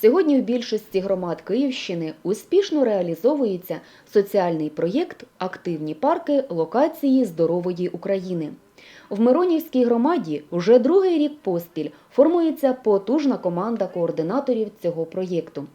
Сьогодні в більшості громад Київщини успішно реалізовується соціальний проєкт Активні парки локації здорової України. В Миронівській громаді вже другий рік поспіль формується потужна команда координаторів цього проєкту.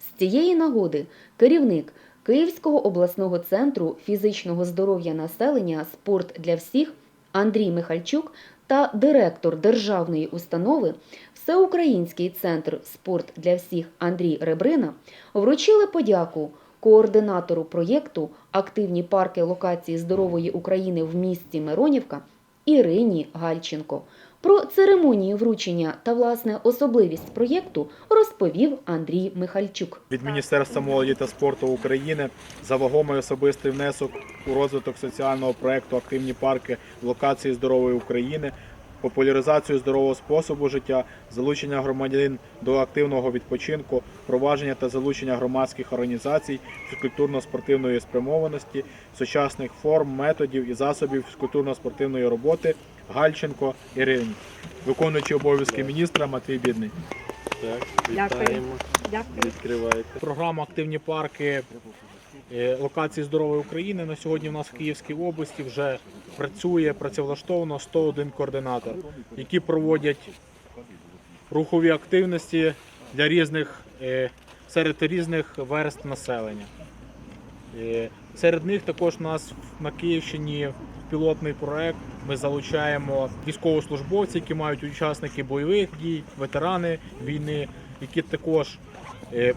З цієї нагоди керівник Київського обласного центру фізичного здоров'я населення Спорт для всіх Андрій Михальчук та директор державної установи Всеукраїнський центр Спорт для всіх Андрій Ребрина вручили подяку координатору проєкту Активні парки локації здорової України в місті Миронівка Ірині Гальченко. Про церемонію вручення та власне особливість проєкту розповів Андрій Михальчук. від Міністерства молоді та спорту України за вагомий особистий внесок у розвиток соціального проекту Активні парки локації здорової України, популяризацію здорового способу життя, залучення громадян до активного відпочинку, впровадження та залучення громадських організацій фізкультурно-спортивної спрямованості, сучасних форм, методів і засобів фізкультурно-спортивної роботи Гальченко Ірині, виконуючи обов'язки міністра Матвій Бідний. Так, Дякую. вітаємо. Дякую. Відкривайте. Програма Активні парки локації здорової України на сьогодні в нас в Київській області вже працює працевлаштовано 101 координатор, які проводять рухові активності для різних е, серед різних верст населення. Е, Серед них також у нас на Київщині пілотний проект. Ми залучаємо військовослужбовців, які мають учасники бойових дій, ветерани війни, які також е,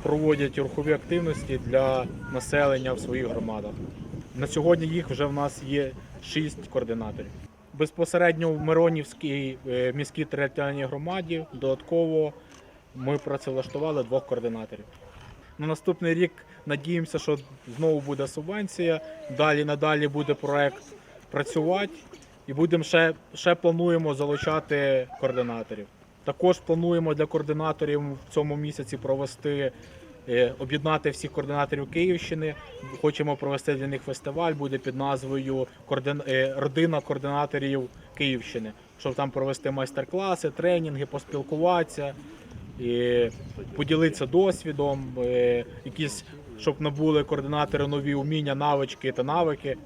проводять рухові активності для населення в своїх громадах. На сьогодні їх вже в нас є шість координаторів. Безпосередньо в Миронівській е, міській територіальній громаді додатково ми працевлаштували двох координаторів. На наступний рік надіємося, що знову буде субвенція, далі надалі буде проект працювати і будемо ще, ще плануємо залучати координаторів. Також плануємо для координаторів в цьому місяці провести е, об'єднати всіх координаторів Київщини. Хочемо провести для них фестиваль, буде під назвою «Координ- е, Родина координаторів Київщини, щоб там провести майстер-класи, тренінги, поспілкуватися, і поділитися досвідом, е, якісь, щоб набули координатори нові уміння, навички та навики,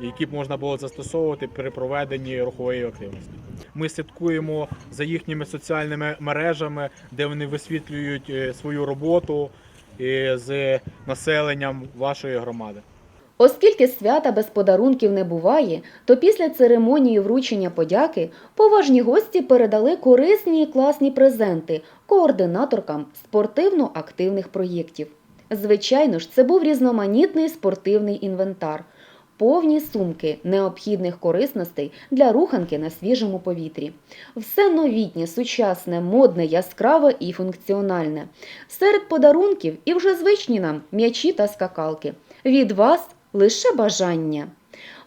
які б можна було застосовувати при проведенні рухової активності. Ми слідкуємо за їхніми соціальними мережами, де вони висвітлюють е, свою роботу е, з населенням вашої громади. Оскільки свята без подарунків не буває, то після церемонії вручення подяки поважні гості передали корисні і класні презенти координаторкам спортивно-активних проєктів. Звичайно ж, це був різноманітний спортивний інвентар, повні сумки необхідних корисностей для руханки на свіжому повітрі. Все новітнє, сучасне, модне, яскраве і функціональне. Серед подарунків і вже звичні нам м'ячі та скакалки. Від вас лише бажання.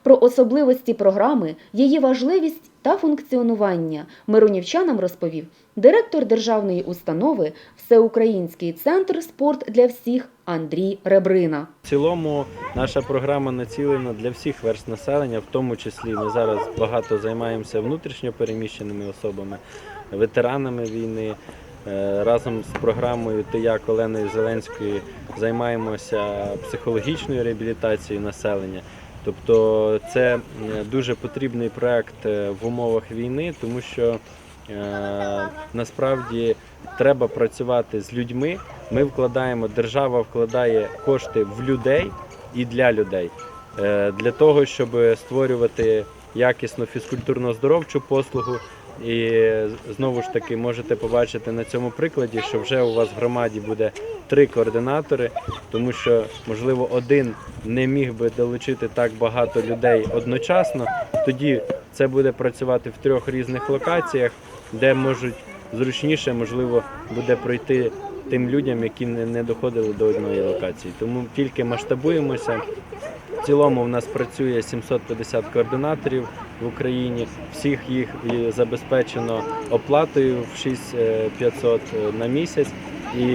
Про особливості програми, її важливість та функціонування миронівчанам розповів директор державної установи Всеукраїнський центр спорт для всіх Андрій Ребрина. В цілому наша програма націлена для всіх верст населення, в тому числі ми зараз багато займаємося внутрішньо переміщеними особами, ветеранами війни. Е, Разом з програмою Ти як Оленою Зеленською займаємося психологічною реабілітацією населення. Тобто це дуже потрібний проект е, в умовах війни, тому що е, насправді треба працювати з людьми. Ми вкладаємо, держава вкладає кошти в людей і для людей е, для того, щоб створювати якісну фізкультурно-здоровчу послугу. І знову ж таки можете побачити на цьому прикладі, що вже у вас в громаді буде три координатори, тому що можливо один не міг би долучити так багато людей одночасно. Тоді це буде працювати в трьох різних локаціях, де можуть зручніше, можливо, буде пройти тим людям, які не доходили до одної локації. Тому тільки масштабуємося. В цілому в нас працює 750 координаторів в Україні. Всіх їх забезпечено оплатою в 6500 на місяць. І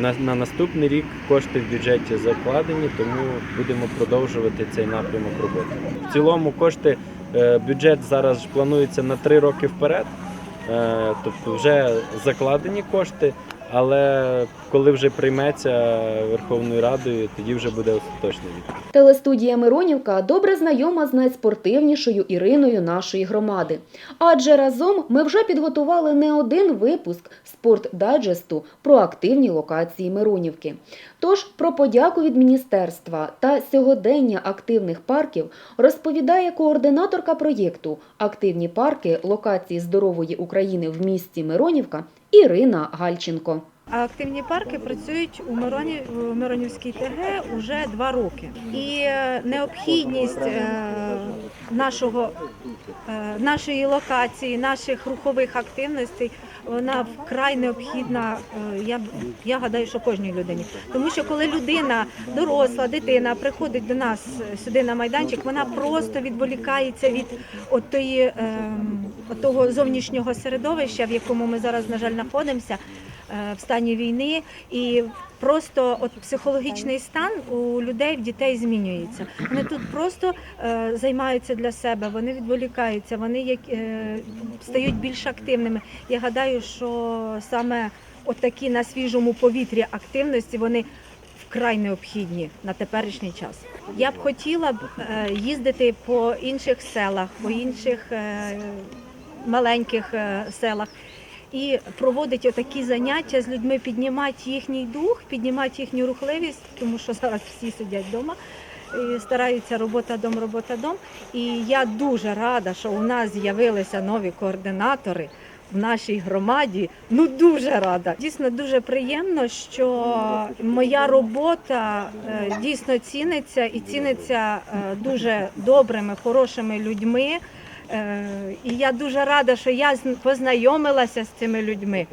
на, на наступний рік кошти в бюджеті закладені, тому будемо продовжувати цей напрямок роботи. В цілому кошти е, бюджет зараз планується на три роки вперед. Е, Тобто вже закладені кошти, але коли вже прийметься Верховною Радою, тоді вже буде остаточна відповідь. Телестудія Миронівка добре знайома з найспортивнішою Іриною нашої громади. Адже разом ми вже підготували не один випуск спортдайджесту про активні локації Миронівки. Тож про подяку від міністерства та сьогодення активних парків розповідає координаторка проєкту Активні парки локації здорової України в місті Миронівка Ірина Гальченко. Активні парки працюють у Мироні в Миронівській ТГ уже два роки. І е, необхідність е, нашого е, нашої локації, наших рухових активностей, вона вкрай необхідна. е, Я я гадаю, що кожній людині. Тому що коли людина, доросла дитина, приходить до нас е, сюди на майданчик, вона просто відволікається від от тої, е, от того зовнішнього середовища, в якому ми зараз, на жаль, знаходимося в стані війни, і просто от психологічний стан у людей, в дітей змінюється. Вони тут просто е, займаються для себе, вони відволікаються, вони е, стають більш активними. Я гадаю, що саме от такі на свіжому повітрі активності вони. Вкрай необхідні на теперішній час. Я б хотіла б е, їздити по інших селах, по інших е, маленьких е, селах і проводити отакі заняття з людьми, піднімати їхній дух, піднімати їхню рухливість, тому що зараз всі сидять вдома. І стараються робота дом, робота дом. І я дуже рада, що у нас з'явилися нові координатори в нашій громаді. Ну дуже рада. Дійсно дуже приємно, що моя робота е, дійсно ціниться і ціниться е, дуже добрими, хорошими людьми. Е, І я дуже рада, що я познайомилася з цими людьми.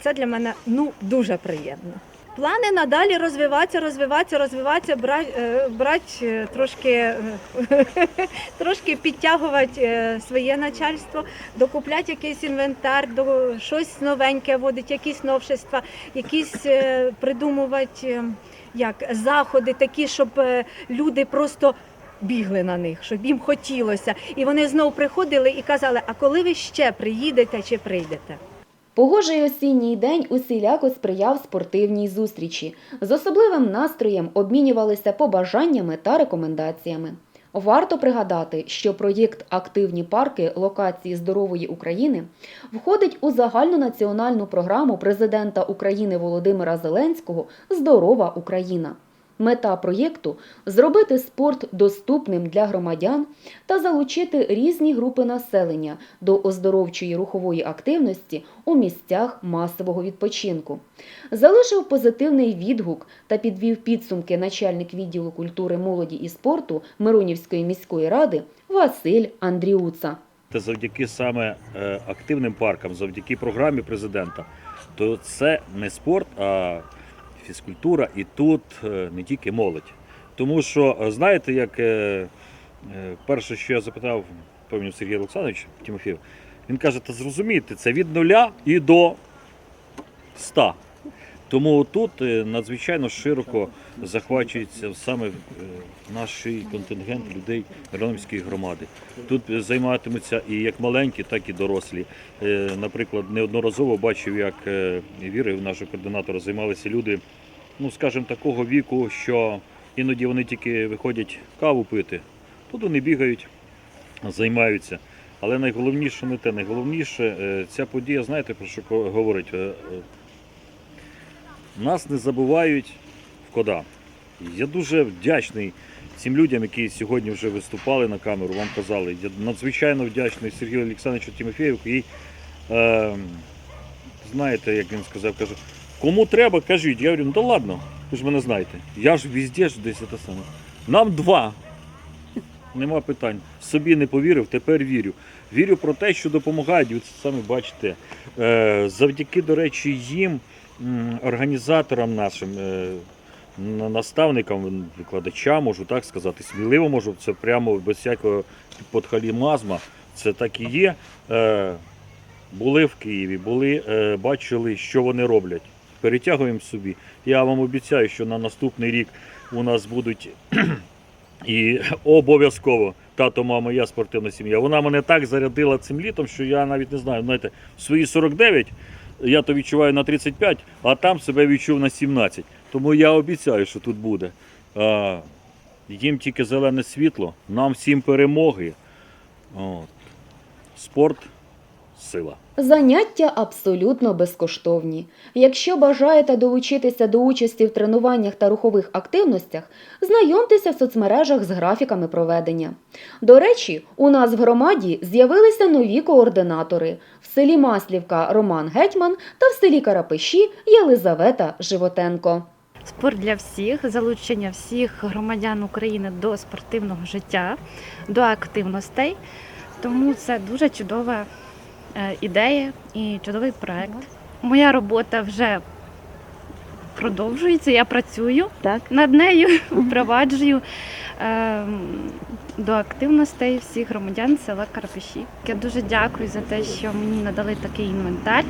Це для мене ну дуже приємно. Плани надалі розвиватися, розвиватися, розвиватися, брати, брати трошки, е, трошки підтягувати е, своє начальство, докупляти якийсь інвентар, до щось новеньке вводити, якісь новшества, якісь е, придумувати е, як заходи, такі, щоб е, люди просто бігли на них, щоб їм хотілося. І вони знов приходили і казали: а коли ви ще приїдете чи прийдете? Погожий осінній день усіляко сприяв спортивній зустрічі. З особливим настроєм обмінювалися побажаннями та рекомендаціями. Варто пригадати, що проєкт Активні парки локації здорової України входить у загальнонаціональну програму президента України Володимира Зеленського Здорова Україна. Мета проєкту зробити спорт доступним для громадян та залучити різні групи населення до оздоровчої рухової активності у місцях масового відпочинку. Залишив позитивний відгук та підвів підсумки начальник відділу культури, молоді і спорту Миронівської міської ради Василь Андріуца. Та завдяки саме е, активним паркам, завдяки програмі президента, то це не спорт, а фізкультура, і тут е, не тільки молодь. Тому що, е, знаєте, як е, перше, що я запитав, пам'ятаю Сергій Олександрович Тимофєв, він каже, та зрозумійте, це від нуля і до ста. Тому тут е, надзвичайно широко захвачується саме е, наш контингент людей Миронівської громади. Тут займатимуться і як маленькі, так і дорослі. Е, Наприклад, неодноразово бачив, як вірив нашого координатора, займалися люди, ну скажімо, такого віку, що іноді вони тільки виходять каву пити. Тут вони бігають, займаються. Але найголовніше не те, найголовніше ця подія, знаєте, про що говорить? Нас не забувають в кода. Я дуже вдячний цим людям, які сьогодні вже виступали на камеру, вам казали. Я надзвичайно вдячний Сергію Олександровичу Тимофєєву, який, е, знаєте, як він сказав, каже, кому треба, кажіть. Я говорю, ну да ладно, ви ж мене знаєте. Я ж везде ж десь це саме. Нам два. Нема питань. Собі не повірив, тепер вірю. Вірю про те, що допомагають. Ви це самі бачите. Е, завдяки, до речі, їм, організаторам нашим, е, наставникам, викладачам, можу так сказати, сміливо можу, це прямо без всякого подхалімазма, це так і є. Е, були в Києві, були, е, бачили, що вони роблять. Перетягуємо собі. Я вам обіцяю, що на наступний рік у нас будуть і обов'язково тато, мама, я спортивна сім'я. Вона мене так зарядила цим літом, що я навіть не знаю, знаєте, свої 49 я то відчуваю на 35, а там себе відчув на 17. Тому я обіцяю, що тут буде. А, їм тільки зелене світло, нам всім перемоги. От. Спорт сила. Заняття абсолютно безкоштовні. Якщо бажаєте долучитися до участі в тренуваннях та рухових активностях, знайомтеся в соцмережах з графіками проведення. До речі, у нас в громаді з'явилися нові координатори в селі Маслівка Роман Гетьман та в селі Карапиші Єлизавета Животенко. Спорт для всіх, залучення всіх громадян України до спортивного життя, до активностей. Тому це дуже чудова е, ідея і чудовий проект. Моя робота вже продовжується, я працюю над нею, впроваджую е, до активностей всіх громадян села Карпіші. Я дуже дякую за те, що мені надали такий інвентар.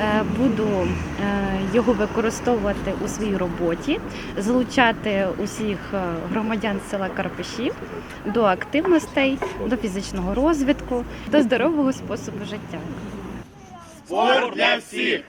Е, Буду е, його використовувати у своїй роботі, залучати усіх е, громадян села Карпиші до активностей, до фізичного розвитку, до здорового способу життя. Спорт для всіх!